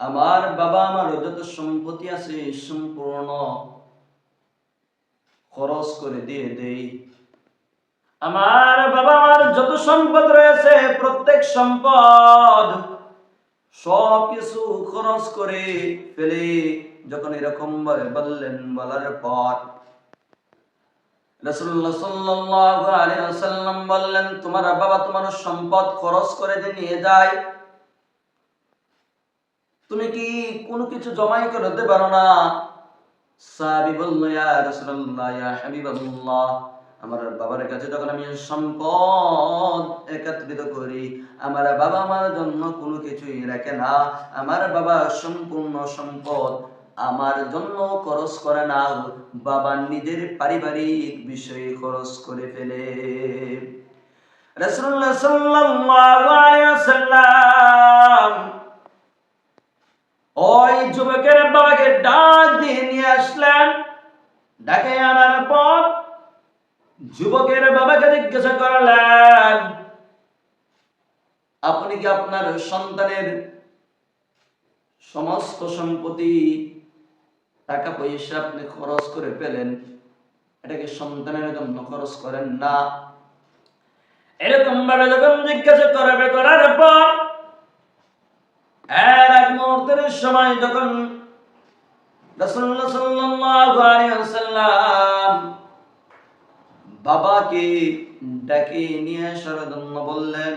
আমার বাবা আমার যত সম্পত্তি আছে সম্পূর্ণ খরচ করে দিয়ে দেই। আমার বাবা আমার যত সম্পদ রয়েছে, প্রত্যেক সম্পদ সব কিছু খরচ করে ফেলে যখন এরকম ভাবে বললেন, বলার পর বললেন, তোমার বাবা তোমার সম্পদ খরচ করে যে নিয়ে যায়। তুমি কি কোনো কিছু জমাই করে দিতে পারো না? ইয়া আমার বাবার কাছে যখন আমি সম্পদ একত্রিত করি। আমার বাবা আমার জন্য কোনো কিছুই রাখে না। আমার বাবা সম্পূর্ণ সম্পদ আমার জন্য খরচ করে না। বাবা নিজের পারিবারিক বিষয়ে খরচ করে ফেলে। ওই যুবকের বাবাকে ডাক দিয়ে নিয়ে আসলেন। ডাকে আনার পর যুবকের বাবাকে জিজ্ঞাসা করলেন আপনি কি আপনার সন্তানের সমস্ত সম্পত্তি, টাকা পয়সা আপনি খরচ করে পেলেন? এটাকে সন্তানের জন্য খরচ করেন না। এরকম ভাবে যখন জিজ্ঞাসা করবে, করার পর এর এক মুহূর্তের সময় যখন বাবাকে ডাকে নিয়ে আসার জন্য বললেন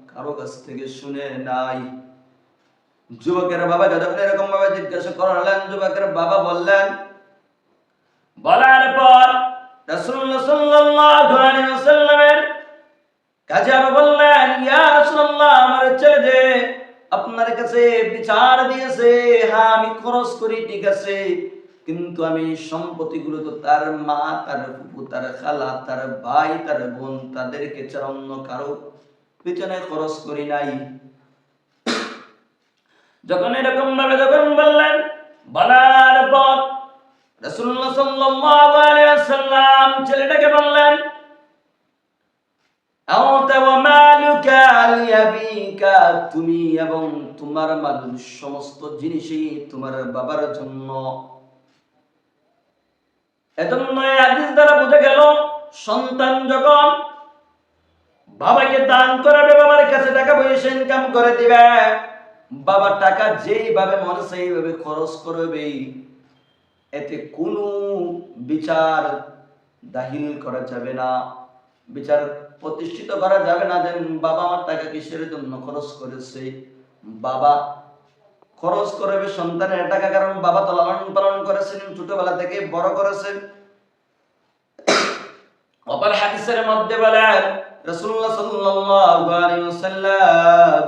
কারও কাছ থেকে শুনে নাই। যুবকের বাবা যখন এরকম ভাবে জিজ্ঞাসা করলেন, যুবকের বাবা বললেন, বলার পর রাসূলুল্লাহ সাল্লাল্লাহু আলাইহি ওয়াসাল্লামের বললেন, ইয়া রাসূলুল্লাহ, আমার ছেলে যে আপনার কাছে বিচার দিয়েছে হ্যাঁ আমি খরচ করি, ঠিক আছে, কিন্তু আমি সম্পত্তিগুলো তো তার মা, তার ফুপু তার খালা, তার ভাই, তার বোন, তাদেরকে ছাড়া অন্য কারও পিছনে খরচ করি নাই। যখন এরকম ভাবে যখন বললেন, বলার পর ছেলেটাকে বললেন তুমি এবং তোমার মাল সমস্ত জিনিসই তোমার বাবার জন্য। এজন্য হাদিস দ্বারা বোঝা গেল, সন্তান যখন বাবাকে দান করাবে, বাবার কাছে টাকা পয়সা ইনকাম করে দিবে। বাবার টাকা যেইভাবে মনে সেইভাবে খরচ করবে, এতে কোনো বিচার দাহিল করা যাবে না। বিচার প্রতিষ্ঠিত করা যাবে না যে বাবা আমার টাকা কিসের জন্য খরচ করেছে? বাবা খরচ করবে সন্তানের টাকা, কারণ বাবা তো লালন পালন করেছেন, ছোটবেলা থেকে বড় করেছেন। অপর হাদিসের মধ্যে বলেন রাসূলুল্লাহ সাল্লাল্লাহু আলাইহি ওয়াসাল্লাম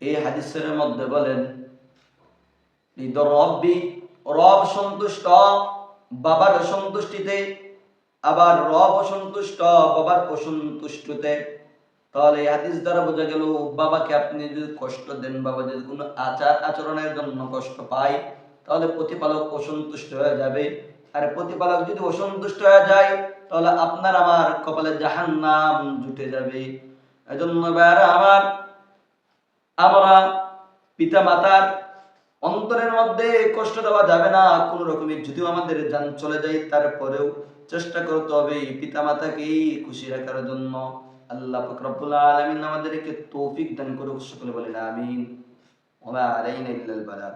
এই হাদিসের মধ্যে বলেন রিদা রাব্বি রব সন্তুষ্ট, বাবার সন্তুষ্টিতে, আবার রব অসন্তুষ্ট বাবার অসন্তুষ্টতে। তাহলে হাদিস দ্বারা বোঝা গেল, বাবাকে আপনি যদি কষ্ট দেন, বাবা যদি কোনো আচার আচরণের জন্য কষ্ট পায়, তাহলে প্রতিপালক অসন্তুষ্ট হয়ে যাবে। আর প্রতিপালক যদি অসন্তুষ্ট হয়ে যায়, তাহলে আপনার আমার কপালে জাহান নাম জুটে যাবে। এজন্য ভাইয়ারা আমার, আমরা পিতা মাতার অন্তরের মধ্যে কষ্ট দেওয়া যাবে না, কোন রকমের যদিও আমাদের যান চলে যায়, তারপরেও চেষ্টা করতে হবে পিতা মাতাকে খুশি রাখার জন্য। আল্লাহ পাক রব্বুল আলামিন আমাদেরকে তৌফিক দান করুক, সকলে বলেন আমিন। ওয়া আলাইনা ইল্লাল বালাগ